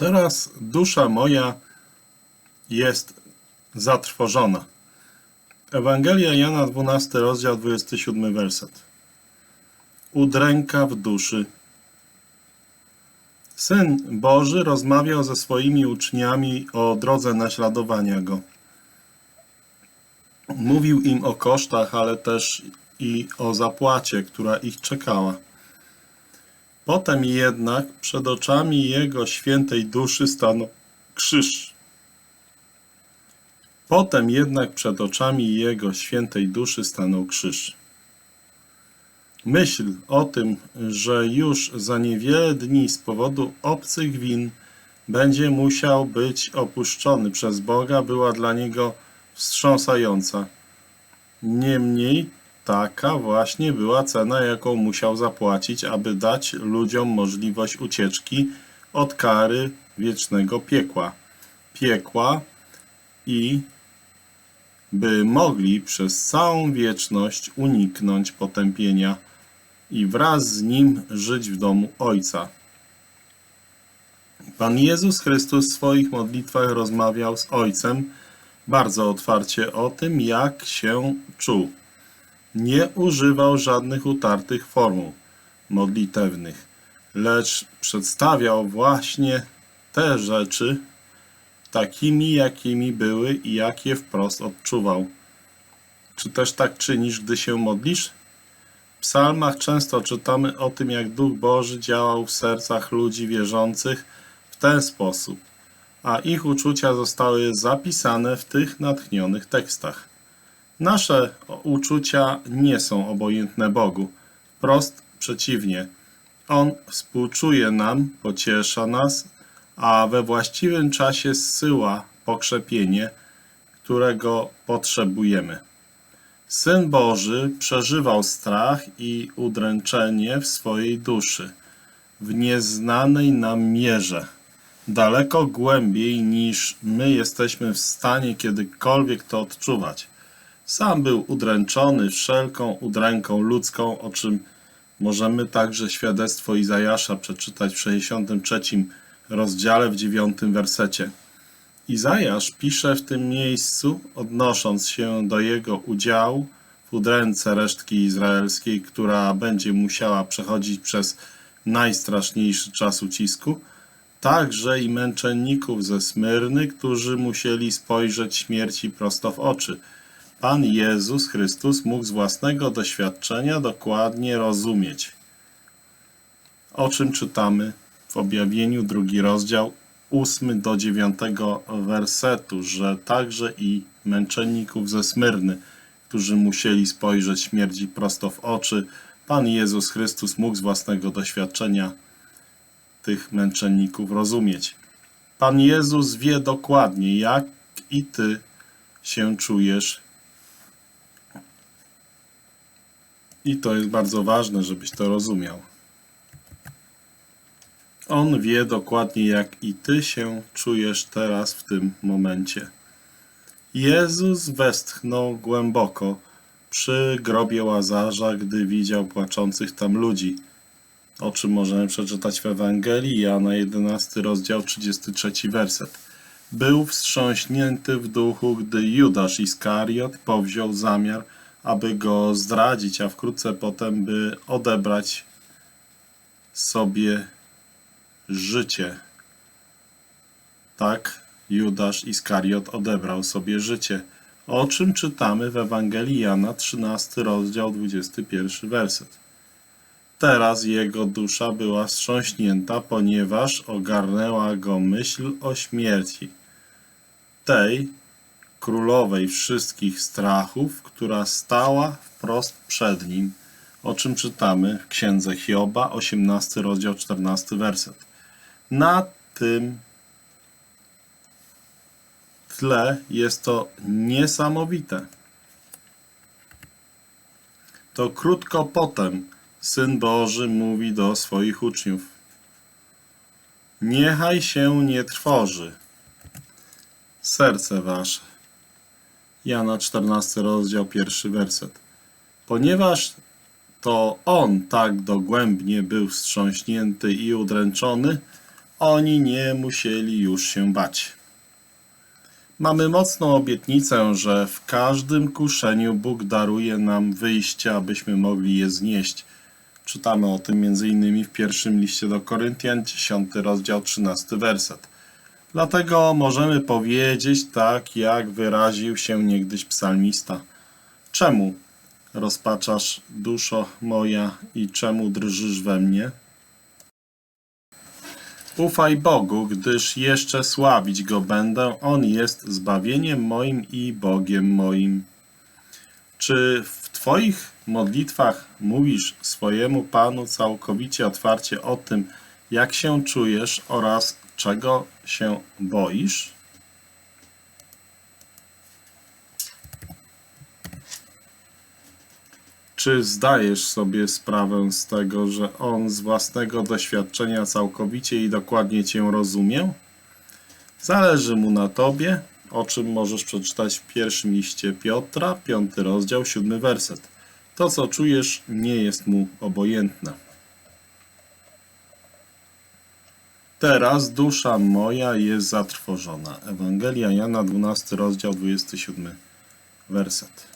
Teraz dusza moja jest zatrwożona. Ewangelia Jana 12, rozdział 27, werset. Udręka w duszy. Syn Boży rozmawiał ze swoimi uczniami o drodze naśladowania Go. Mówił im o kosztach, ale też i o zapłacie, która ich czekała. Potem jednak przed oczami Jego świętej duszy stanął krzyż. Potem jednak przed oczami Jego świętej duszy stanął krzyż. Myśl o tym, że już za niewiele dni z powodu obcych win będzie musiał być opuszczony przez Boga, była dla niego wstrząsająca. Niemniej taka właśnie była cena, jaką musiał zapłacić, aby dać ludziom możliwość ucieczki od kary wiecznego piekła. Piekła i by mogli przez całą wieczność uniknąć potępienia i wraz z nim żyć w domu Ojca. Pan Jezus Chrystus w swoich modlitwach rozmawiał z Ojcem bardzo otwarcie o tym, jak się czuł. Nie używał żadnych utartych formuł modlitewnych, lecz przedstawiał właśnie te rzeczy takimi, jakimi były i jakie wprost odczuwał. Czy też tak czynisz, gdy się modlisz? W psalmach często czytamy o tym, jak Duch Boży działał w sercach ludzi wierzących w ten sposób, a ich uczucia zostały zapisane w tych natchnionych tekstach. Nasze uczucia nie są obojętne Bogu. Wprost przeciwnie. On współczuje nam, pociesza nas, a we właściwym czasie zsyła pokrzepienie, którego potrzebujemy. Syn Boży przeżywał strach i udręczenie w swojej duszy, w nieznanej nam mierze, daleko głębiej niż my jesteśmy w stanie kiedykolwiek to odczuwać. Sam był udręczony wszelką udręką ludzką, o czym możemy także świadectwo Izajasza przeczytać w 63 rozdziale w 9 wersecie. Izajasz pisze w tym miejscu, odnosząc się do jego udziału w udręce resztki izraelskiej, która będzie musiała przechodzić przez najstraszniejszy czas ucisku, także i męczenników ze Smyrny, którzy musieli spojrzeć śmierci prosto w oczy. Pan Jezus Chrystus mógł z własnego doświadczenia dokładnie rozumieć, o czym czytamy w objawieniu drugi rozdział, ósmy do dziewiątego wersetu, że także i męczenników ze Smyrny, którzy musieli spojrzeć śmierci prosto w oczy, Pan Jezus Chrystus mógł z własnego doświadczenia tych męczenników rozumieć. Pan Jezus wie dokładnie, jak i ty się czujesz. I to jest bardzo ważne, żebyś to rozumiał. On wie dokładnie, jak i ty się czujesz teraz w tym momencie. Jezus westchnął głęboko przy grobie Łazarza, gdy widział płaczących tam ludzi. O czym możemy przeczytać w Ewangelii Jana 11, rozdział 33 werset. Był wstrząśnięty w duchu, gdy Judasz Iskariot powziął zamiar, aby go zdradzić, a wkrótce potem by odebrać sobie życie. Tak Judasz Iskariot odebrał sobie życie, o czym czytamy w Ewangelii Jana 13 rozdział 21 werset. Teraz jego dusza była wstrząśnięta, ponieważ ogarnęła go myśl o śmierci. Tej królowej wszystkich strachów, która stała wprost przed nim, o czym czytamy w księdze Hioba, 18 rozdział 14 werset. Na tym tle jest to niesamowite. To krótko potem Syn Boży mówi do swoich uczniów. Niechaj się nie trwoży serce wasze. Jana 14 rozdział, pierwszy werset. Ponieważ to on tak dogłębnie był wstrząśnięty i udręczony, oni nie musieli już się bać. Mamy mocną obietnicę, że w każdym kuszeniu Bóg daruje nam wyjście, abyśmy mogli je znieść. Czytamy o tym m.in. w pierwszym liście do Koryntian, 10 rozdział, 13 werset. Dlatego możemy powiedzieć tak, jak wyraził się niegdyś psalmista. Czemu rozpaczasz, duszo moja, i czemu drżysz we mnie? Ufaj Bogu, gdyż jeszcze sławić Go będę. On jest zbawieniem moim i Bogiem moim. Czy w Twoich modlitwach mówisz swojemu Panu całkowicie otwarcie o tym, jak się czujesz oraz czego się boisz? Czy zdajesz sobie sprawę z tego, że On z własnego doświadczenia całkowicie i dokładnie Cię rozumie? Zależy Mu na Tobie, o czym możesz przeczytać w pierwszym liście Piotra, piąty rozdział, siódmy werset. To, co czujesz, nie jest Mu obojętne. Teraz dusza moja jest zatrwożona. Ewangelia Jana, 12 rozdział, 27 werset.